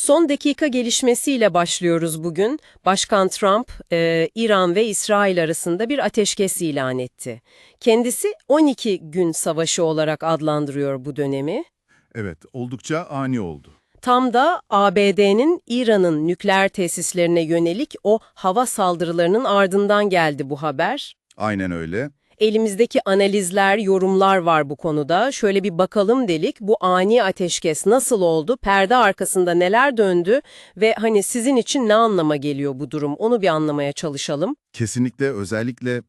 Son dakika gelişmesiyle başlıyoruz bugün. Başkan Trump, e, İran ve İsrail arasında bir ateşkes ilan etti. Kendisi 12 gün savaşı olarak adlandırıyor bu dönemi. Evet, oldukça ani oldu. Tam da ABD'nin İran'ın nükleer tesislerine yönelik o hava saldırılarının ardından geldi bu haber. Aynen öyle. Elimizdeki analizler, yorumlar var bu konuda. Şöyle bir bakalım delik. Bu ani ateşkes nasıl oldu? Perde arkasında neler döndü? Ve hani sizin için ne anlama geliyor bu durum? Onu bir anlamaya çalışalım. Kesinlikle özellikle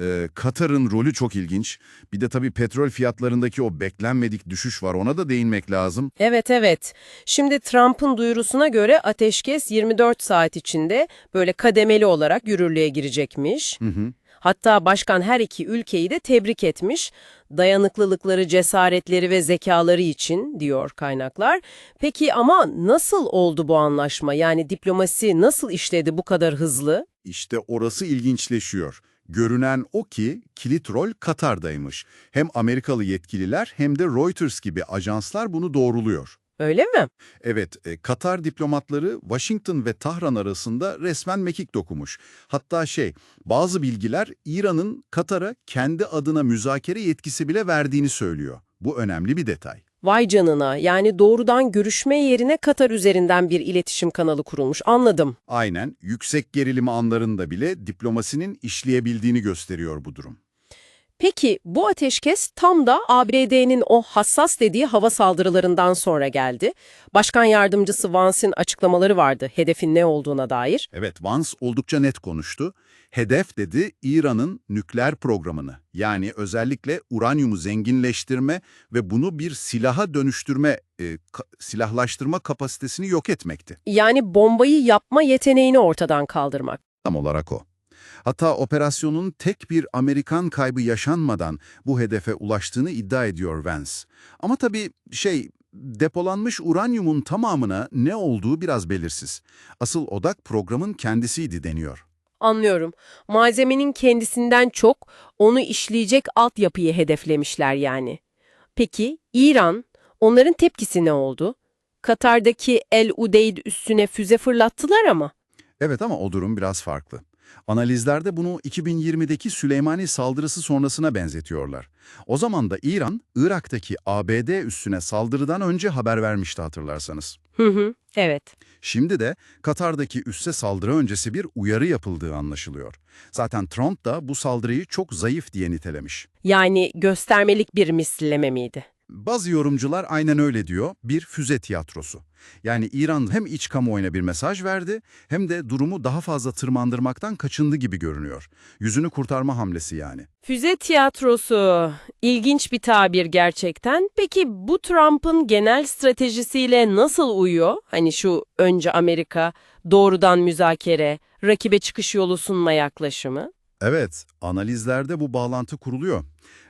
e, Katar'ın rolü çok ilginç. Bir de tabii petrol fiyatlarındaki o beklenmedik düşüş var. Ona da değinmek lazım. Evet evet. Şimdi Trump'ın duyurusuna göre ateşkes 24 saat içinde böyle kademeli olarak yürürlüğe girecekmiş. Hı hı. Hatta başkan her iki ülkeyi de tebrik etmiş. Dayanıklılıkları, cesaretleri ve zekaları için diyor kaynaklar. Peki ama nasıl oldu bu anlaşma? Yani diplomasi nasıl işledi bu kadar hızlı? İşte orası ilginçleşiyor. Görünen o ki kilit rol Katar'daymış. Hem Amerikalı yetkililer hem de Reuters gibi ajanslar bunu doğruluyor. Öyle mi? Evet, e, Katar diplomatları Washington ve Tahran arasında resmen mekik dokumuş. Hatta şey, bazı bilgiler İran'ın Katar'a kendi adına müzakere yetkisi bile verdiğini söylüyor. Bu önemli bir detay. Vay canına yani doğrudan görüşme yerine Katar üzerinden bir iletişim kanalı kurulmuş anladım. Aynen, yüksek gerilim anlarında bile diplomasinin işleyebildiğini gösteriyor bu durum. Peki bu ateşkes tam da ABD'nin o hassas dediği hava saldırılarından sonra geldi. Başkan yardımcısı Vance'in açıklamaları vardı hedefin ne olduğuna dair. Evet, Vance oldukça net konuştu. Hedef dedi İran'ın nükleer programını, yani özellikle uranyumu zenginleştirme ve bunu bir silaha dönüştürme, e, ka- silahlaştırma kapasitesini yok etmekti. Yani bombayı yapma yeteneğini ortadan kaldırmak. Tam olarak o. Hatta operasyonun tek bir Amerikan kaybı yaşanmadan bu hedefe ulaştığını iddia ediyor Vance. Ama tabii şey, depolanmış uranyumun tamamına ne olduğu biraz belirsiz. Asıl odak programın kendisiydi deniyor. Anlıyorum. Malzemenin kendisinden çok onu işleyecek altyapıyı hedeflemişler yani. Peki İran, onların tepkisi ne oldu? Katar'daki El Udeyd üssüne füze fırlattılar ama. Evet ama o durum biraz farklı. Analizlerde bunu 2020'deki Süleymani saldırısı sonrasına benzetiyorlar. O zaman da İran, Irak'taki ABD üssüne saldırıdan önce haber vermişti hatırlarsanız. Hı hı, evet. Şimdi de Katar'daki üsse saldırı öncesi bir uyarı yapıldığı anlaşılıyor. Zaten Trump da bu saldırıyı çok zayıf diye nitelemiş. Yani göstermelik bir misilleme miydi? Bazı yorumcular aynen öyle diyor, bir füze tiyatrosu. Yani İran hem iç kamuoyuna bir mesaj verdi hem de durumu daha fazla tırmandırmaktan kaçındı gibi görünüyor. Yüzünü kurtarma hamlesi yani. Füze tiyatrosu. İlginç bir tabir gerçekten. Peki bu Trump'ın genel stratejisiyle nasıl uyuyor? Hani şu önce Amerika, doğrudan müzakere, rakibe çıkış yolu sunma yaklaşımı. Evet, analizlerde bu bağlantı kuruluyor.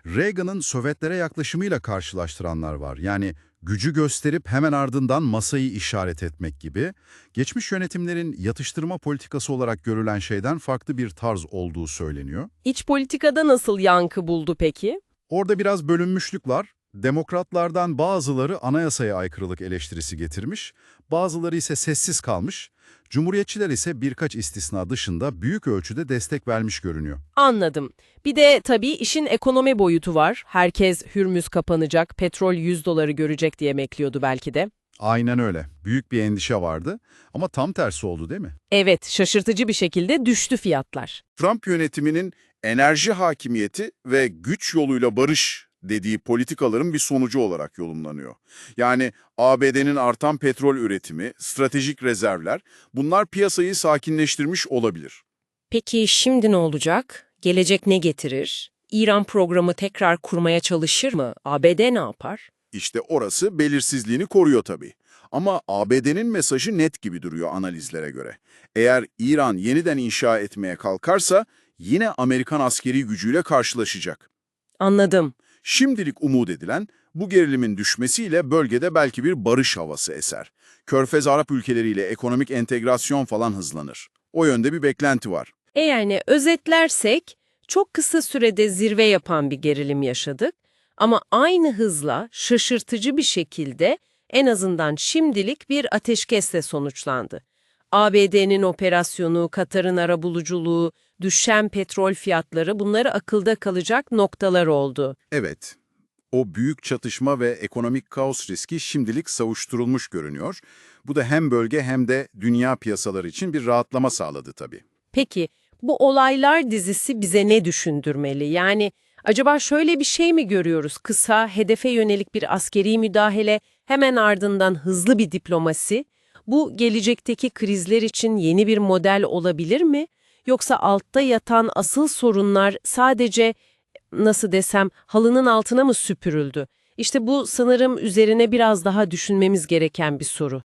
Reagan'ın Sovyetlere yaklaşımıyla karşılaştıranlar var. Yani gücü gösterip hemen ardından masayı işaret etmek gibi. Geçmiş yönetimlerin yatıştırma politikası olarak görülen şeyden farklı bir tarz olduğu söyleniyor. İç politikada nasıl yankı buldu peki? Orada biraz bölünmüşlük var. Demokratlardan bazıları anayasaya aykırılık eleştirisi getirmiş, bazıları ise sessiz kalmış. Cumhuriyetçiler ise birkaç istisna dışında büyük ölçüde destek vermiş görünüyor. Anladım. Bir de tabii işin ekonomi boyutu var. Herkes Hürmüz kapanacak, petrol 100 doları görecek diye bekliyordu belki de. Aynen öyle. Büyük bir endişe vardı ama tam tersi oldu değil mi? Evet, şaşırtıcı bir şekilde düştü fiyatlar. Trump yönetiminin enerji hakimiyeti ve güç yoluyla barış dediği politikaların bir sonucu olarak yorumlanıyor. Yani ABD'nin artan petrol üretimi, stratejik rezervler bunlar piyasayı sakinleştirmiş olabilir. Peki şimdi ne olacak? Gelecek ne getirir? İran programı tekrar kurmaya çalışır mı? ABD ne yapar? İşte orası belirsizliğini koruyor tabii. Ama ABD'nin mesajı net gibi duruyor analizlere göre. Eğer İran yeniden inşa etmeye kalkarsa yine Amerikan askeri gücüyle karşılaşacak. Anladım. Şimdilik umut edilen bu gerilimin düşmesiyle bölgede belki bir barış havası eser. Körfez Arap ülkeleriyle ekonomik entegrasyon falan hızlanır. O yönde bir beklenti var. E yani özetlersek çok kısa sürede zirve yapan bir gerilim yaşadık ama aynı hızla şaşırtıcı bir şekilde en azından şimdilik bir ateşkesle sonuçlandı. ABD'nin operasyonu, Katar'ın arabuluculuğu, düşen petrol fiyatları bunları akılda kalacak noktalar oldu. Evet, o büyük çatışma ve ekonomik kaos riski şimdilik savuşturulmuş görünüyor. Bu da hem bölge hem de dünya piyasaları için bir rahatlama sağladı tabii. Peki bu olaylar dizisi bize ne düşündürmeli? Yani acaba şöyle bir şey mi görüyoruz? Kısa, hedefe yönelik bir askeri müdahale, hemen ardından hızlı bir diplomasi. Bu gelecekteki krizler için yeni bir model olabilir mi? Yoksa altta yatan asıl sorunlar sadece nasıl desem halının altına mı süpürüldü? İşte bu sanırım üzerine biraz daha düşünmemiz gereken bir soru.